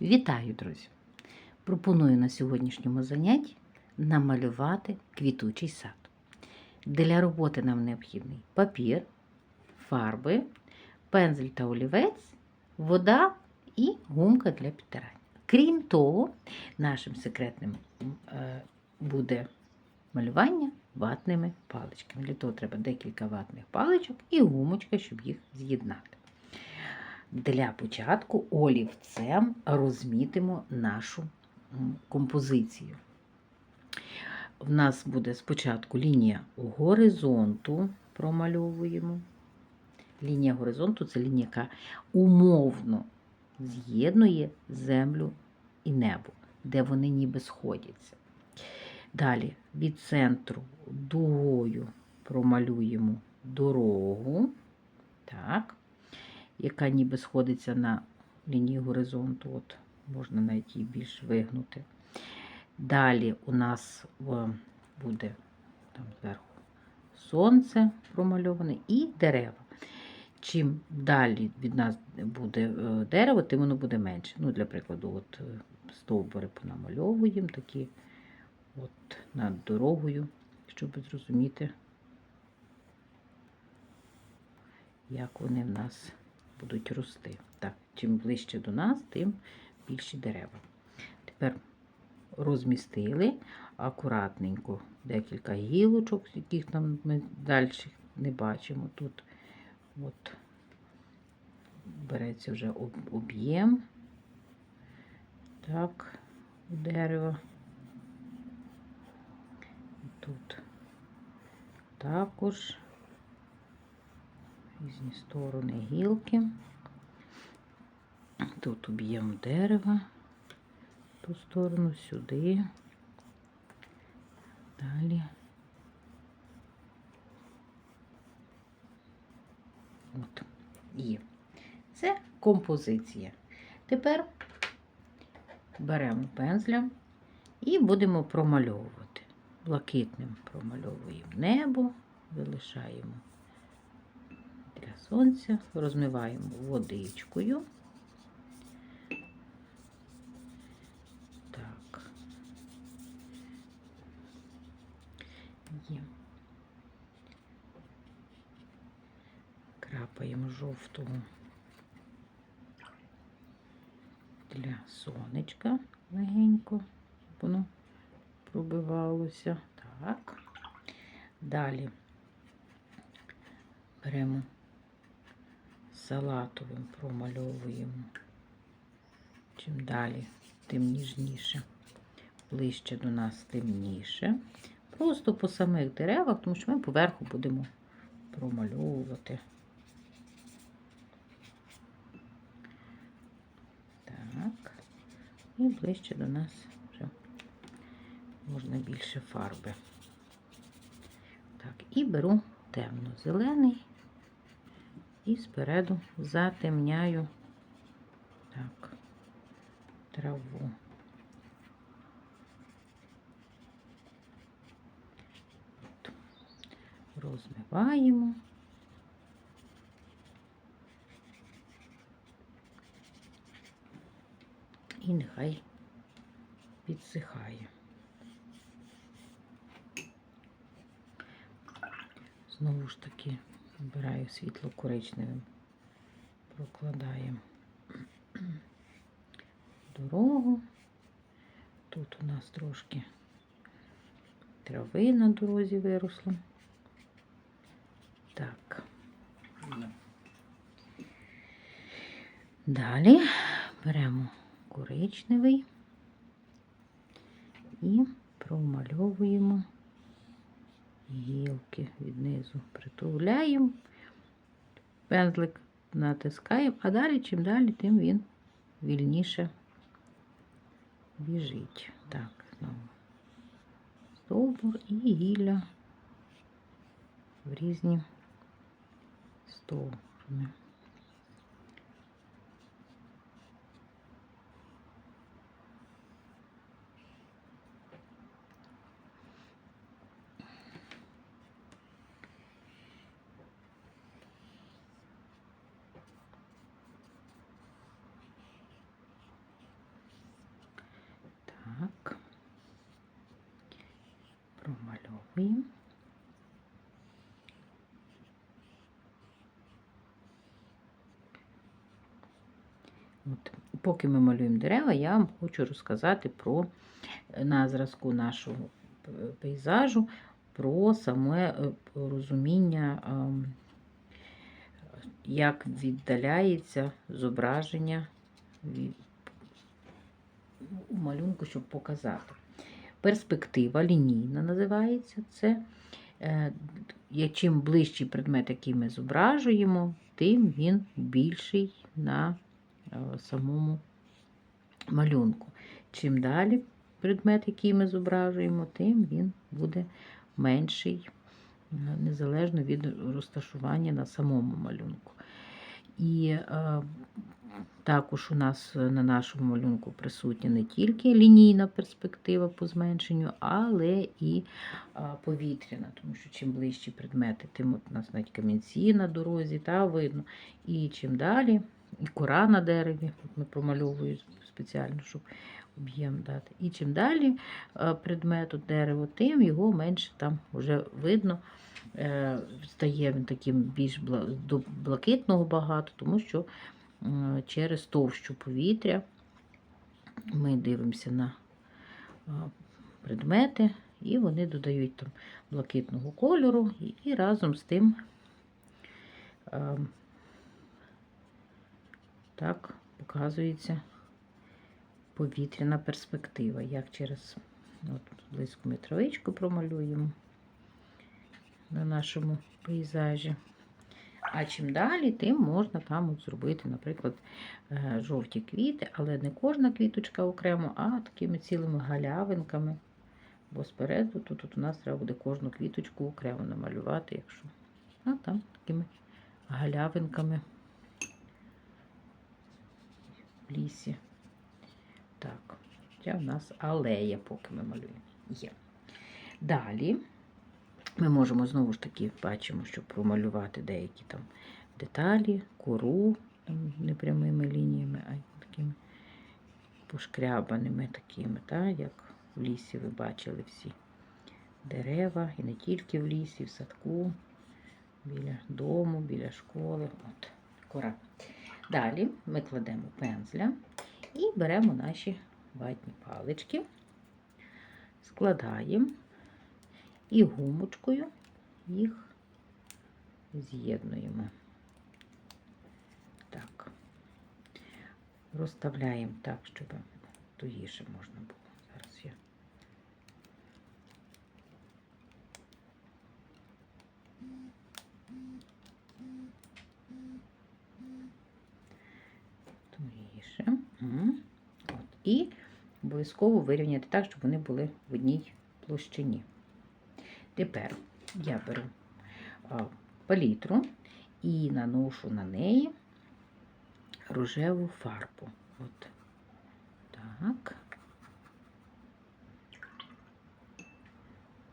Вітаю, друзі! Пропоную на сьогоднішньому занятті намалювати квітучий сад. Для роботи нам необхідний папір, фарби, пензель та олівець, вода і гумка для підтирання. Крім того, нашим секретним е, буде малювання ватними паличками. Для того треба декілька ватних паличок і гумочка, щоб їх з'єднати. Для початку олівцем розмітимо нашу композицію. В нас буде спочатку лінія горизонту, промальовуємо. Лінія горизонту це лінія, яка умовно з'єднує землю і небо, де вони ніби сходяться. Далі від центру дугою промалюємо дорогу. Так яка ніби сходиться на лінії горизонту. От, можна навіть її більш вигнути. Далі у нас буде там зверху сонце промальоване і дерева. Чим далі від нас буде е, дерево, тим воно буде менше. Ну, Для прикладу, от е, стовбури понамальовуємо такі от над дорогою, щоб зрозуміти, як вони в нас будуть рости. Так, чим ближче до нас, тим більші дерева. Тепер розмістили акуратненько декілька гілочок, яких там ми далі не бачимо. Тут от береться вже об'єм. Так, у дерева. Тут також різні сторони гілки. Тут об'єм дерева, ту сторону, сюди, далі. От, є. Це композиція. Тепер беремо пензля і будемо промальовувати. Блакитним промальовуємо небо, залишаємо для сонця, розмиваємо водичкою. Так. Крапаємо жовтого для сонечка легенько, щоб воно пробивалося. Так. Далі беремо салатовим промальовуємо. Чим далі, тим ніжніше. Ближче до нас темніше. Просто по самих деревах, тому що ми поверху будемо промальовувати. Так. І ближче до нас вже можна більше фарби. Так, і беру темно-зелений і спереду затемняю так, траву. Розмиваємо. І нехай підсихає. Знову ж таки обираю світло коричневим, прокладаємо дорогу. Тут у нас трошки трави на дорозі виросло. Так. Далі беремо коричневий і промальовуємо гілки віднизу притуляємо, пензлик натискаємо, а далі, чим далі, тим він вільніше біжить. Так, знову стовбур і гілля в різні сторони. Малюємо. От. Поки ми малюємо дерева, я вам хочу розказати про на зразку нашого пейзажу, про саме е, розуміння, ем, як віддаляється зображення у малюнку, щоб показати. Перспектива лінійна називається це. Е, Чим ближчий предмет, який ми зображуємо, тим він більший на е, самому малюнку. Чим далі предмет, який ми зображуємо, тим він буде менший, е, незалежно від розташування на самому малюнку. І також у нас на нашому малюнку присутня не тільки лінійна перспектива по зменшенню, але і повітряна, тому що чим ближчі предмети, тим от у нас навіть камінці на дорозі, та видно. І чим далі, і кора на дереві, ми промальовуємо спеціально, щоб об'єм дати. І чим далі предмет от дерево, тим його менше там вже видно. Е, Стає він таким більш блакитного багато, тому що е, через товщу повітря ми дивимося на предмети, і вони додають там блакитного кольору, і, разом з тим так показується повітряна перспектива, як через от, близько ми травичку промалюємо на нашому пейзажі. А чим далі, тим можна там зробити, наприклад, е, жовті квіти, але не кожна квіточка окремо, а такими цілими галявинками. Бо спереду тут, тут у нас треба буде кожну квіточку окремо намалювати, якщо. А там такими галявинками в лісі. Так, це в нас алея, поки ми малюємо. Є. Далі ми можемо знову ж таки бачимо, що промалювати деякі там деталі, кору не прямими лініями, а такими пошкрябаними такими, та, як в лісі ви бачили всі дерева, і не тільки в лісі, в садку, біля дому, біля школи. От, кора. Далі ми кладемо пензля і беремо наші ватні палички, складаємо і гумочкою їх з'єднуємо. Так, розставляємо так, щоб тугіше можна було. Зараз я. Тугіше. От. І обов'язково вирівняти так, щоб вони були в одній площині. Тепер я беру палітру і наношу на неї рожеву фарбу. От так.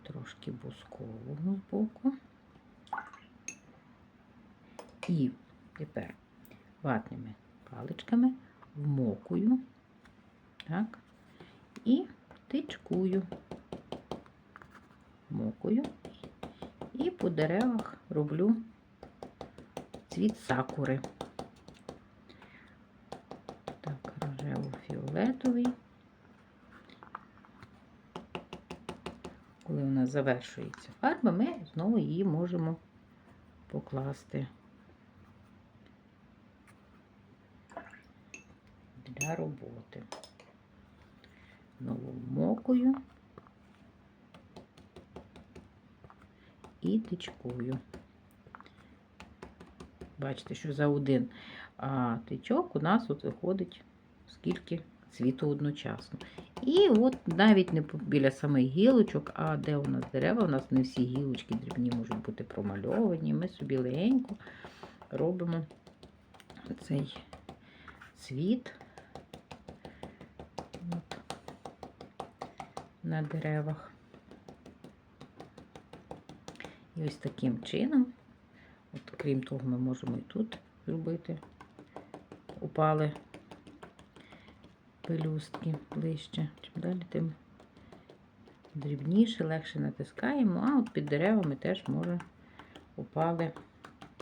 Трошки бускового боку. І тепер ватними паличками вмокую, так, і тичкую мокою і по деревах роблю цвіт сакури. Так, рожево-фіолетовий. Коли у нас завершується фарба, ми знову її можемо покласти для роботи. Знову мокою. І тичкою. Бачите, що за один а, тичок у нас от виходить скільки цвіту одночасно. І от навіть не біля самих гілочок, а де у нас дерева, у нас не всі гілочки дрібні можуть бути промальовані. Ми собі легенько робимо цей цвіт от, на деревах. І ось таким чином, от, крім того, ми можемо і тут зробити, упали пелюстки ближче. Чим далі, тим дрібніше, легше натискаємо, а от під деревами теж може упали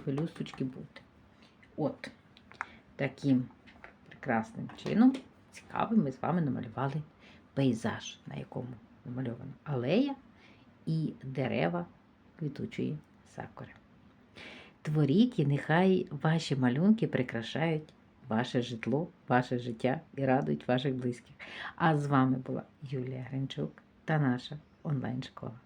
пелюсточки бути. От таким прекрасним чином, цікавим, ми з вами намалювали пейзаж, на якому намальована алея і дерева квітучої сакури. Творіть і нехай ваші малюнки прикрашають ваше житло, ваше життя і радують ваших близьких. А з вами була Юлія Гринчук та наша онлайн-школа.